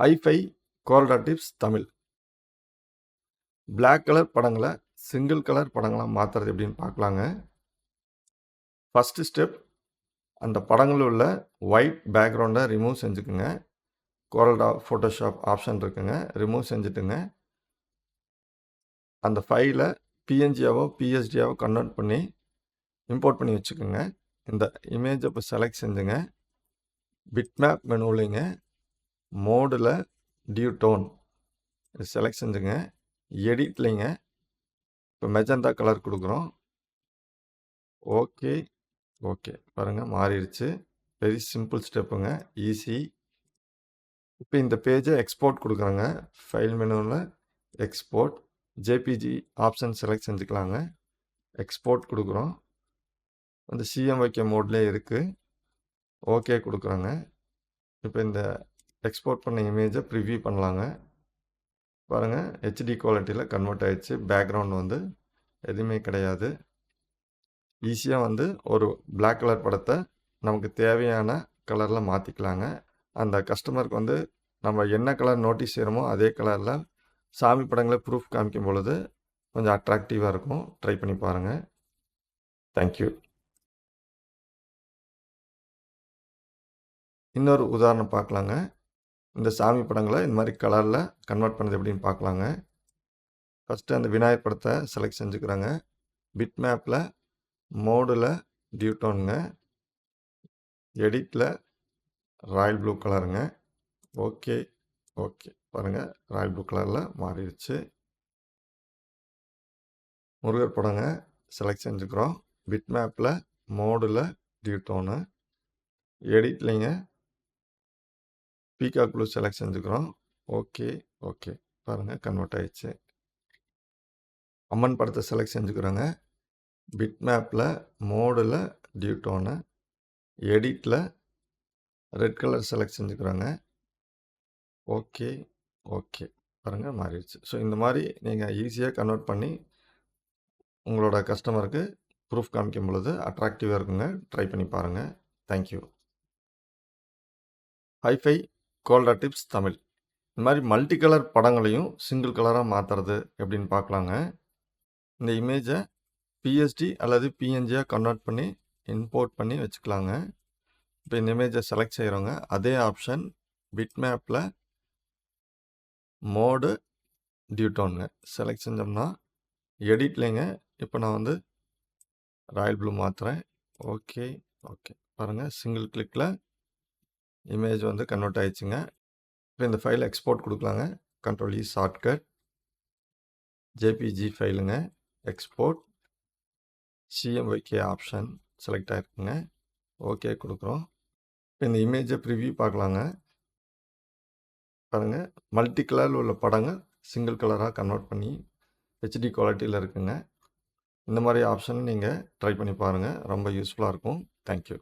Hi fi CorelDRAW tips Tamil black colour படங்களை single colour படங்களாக மாற்றுறது எப்படின்னு பார்க்கலாங்க. ஃபஸ்ட்டு ஸ்டெப் அந்த படங்களில் உள்ள ஒயிட் பேக்ரவுண்டை ரிமூவ் செஞ்சுக்குங்க. கோரல்டா ஃபோட்டோஷாப் ஆப்ஷன் இருக்குங்க. ரிமூவ் செஞ்சுட்டுங்க. அந்த ஃபைல பிஎன்ஜியாவோ, பிஎஸ்டியாவோ கன்வெர்ட் பண்ணி இம்போர்ட் பண்ணி வச்சுக்கோங்க. இந்த இமேஜை இப்போ செலக்ட் செஞ்சுங்க. பிட்மேப் மெனுலங்க மோடில் டியூ டோன் செலக்ட் செஞ்சுங்க. எடிட்லைங்க இப்போ மெஜந்தா கலர் கொடுக்குறோம் ஓகே, ஓகே. பாருங்கள் மாறிடுச்சு வெரி சிம்பிள் ஸ்டெப்புங்க. ஈஸி. இப்போ இந்த பேஜை எக்ஸ்போர்ட் குடுக்குறேங்க. ஃபைல் மெனுவில் எக்ஸ்போர்ட் ஜேபிஜி ஆப்ஷன் செலக்ட் செஞ்சுக்கலாங்க. எக்ஸ்போர்ட் கொடுக்குறோம் அந்த சிஎம் வைக்க மோட்லேயே இருக்குது ஓகே கொடுக்குறோங்க இப்போ இந்த எக்ஸ்போர்ட் பண்ண இமேஜை ப்ரிவியூ பண்ணலாங்க. பாருங்கள் ஹெச்டி குவாலிட்டியில் கன்வெர்ட் ஆகிடுச்சு பேக்ரவுண்ட் வந்து எதுவுமே கிடையாது. ஈஸியாக வந்து ஒரு பிளாக் கலர் படத்தை நமக்கு தேவையான கலரில் மாற்றிக்கலாங்க அந்த கஸ்டமருக்கு வந்து நம்ம என்ன கலர் நோட்டீஸ் செய்கிறோமோ அதே கலரில் சாமி படங்களை ப்ரூஃப் காமிக்கும் பொழுது கொஞ்சம் அட்ராக்டிவாக இருக்கும். ட்ரை பண்ணி பாருங்க. Thank you. இன்னொரு உதாரணம் பார்க்கலாங்க. இந்த சாமி படங்களை இந்த மாதிரி கலரில் கன்வெர்ட் பண்ணது எப்படின்னு பார்க்கலாங்க. ஃபஸ்ட்டு அந்த விநாயகர் படத்தை செலக்ட் செஞ்சுக்கிறாங்க பிட் மேப்பில் மோடில் டியூட்டோனுங்க எடிட்டில் ராயல் ப்ளூ கலருங்க. Okay, okay. பாருங்க ராயல் ப்ளூ கலரில் மாறிடுச்சு முருகர் படங்க செலக்ட் செஞ்சுக்கிறோம். பிட் மேப்பில் மோடில் டியூட்டோனு எடிட்லைங்க peacock blue select செஞ்சுக்கிறோம். Okay, okay. பாருங்கள் கன்வெர்ட் ஆயிடுச்சு. அம்மன் படத்தை செலக்ட் செஞ்சுக்கிறோங்க. பிட் மேப்பில் மோடில் டோனு. எடிட்டில் red colour select செஞ்சுக்கிறோங்க. Okay, okay. பாருங்கள் மாறிடுச்சு ஸோ இந்த மாதிரி நீங்கள் ஈஸியாக கன்வெர்ட் பண்ணி உங்களோட கஸ்டமருக்கு ப்ரூஃப் காமிக்கும் பொழுது அட்ராக்டிவாக இருக்குங்க. ட்ரை பண்ணி பாருங்கள் தேங்க் யூ. ஹைஃபை கோல்டா டிப்ஸ் தமிழ். இந்த மாதிரி மல்டி கலர் படங்களையும் சிங்கிள் கலராக மாற்றுறது எப்படின்னு பார்க்கலாங்க. இந்த இமேஜை பிஎஸ்டி அல்லது பிஎன்ஜியாக கன்வெர்ட் பண்ணி இம்போர்ட் பண்ணி வச்சுக்கலாங்க. இப்போ இந்த இமேஜை செலக்ட் செய்கிறோங்க அதே ஆப்ஷன் பிட் மேப்பில் மோடு டியூ செலக்ட் செஞ்சோம்னா எடிட்லேங்க இப்போ நான் வந்து ராயல் ப்ளூ மாற்றுறேன் ஓகே, ஓகே. பாருங்கள் சிங்கிள் கிளிக்கில் இமேஜ் வந்து கன்வெர்ட் ஆயிடுச்சுங்க. இப்போ இந்த ஃபைல் எக்ஸ்போர்ட் கொடுக்கலாங்க கண்ட்ரோல் இ ஷார்ட்கட். ஜேபிஜி ஃபைலுங்க. எக்ஸ்போர்ட். சிஎம்ஒய்கே ஆப்ஷன் செலக்ட் ஆகிருக்குங்க ஓகே கொடுக்குறோம் இப்போ இந்த இமேஜை ப்ரிவியூ பார்க்கலாங்க. பாருங்க மல்டி கலரில் உள்ள படங்கள் சிங்கிள் கலராக கன்வெர்ட் பண்ணி ஹெச்டி குவாலிட்டியில் இருக்குங்க. இந்த மாதிரி ஆப்ஷன் நீங்கள் ட்ரை பண்ணி பாருங்க. ரொம்ப யூஸ்ஃபுல்லாக இருக்கும். Thank you.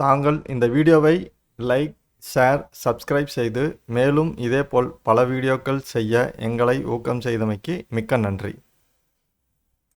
தாங்கள் இந்த வீடியோவை லைக், ஷேர், சப்ஸ்கிரைப் செய்து மேலும் இதேபோல் பல வீடியோக்கள் செய்ய எங்களை ஊக்கம் செய்தமைக்கு மிக்க நன்றி.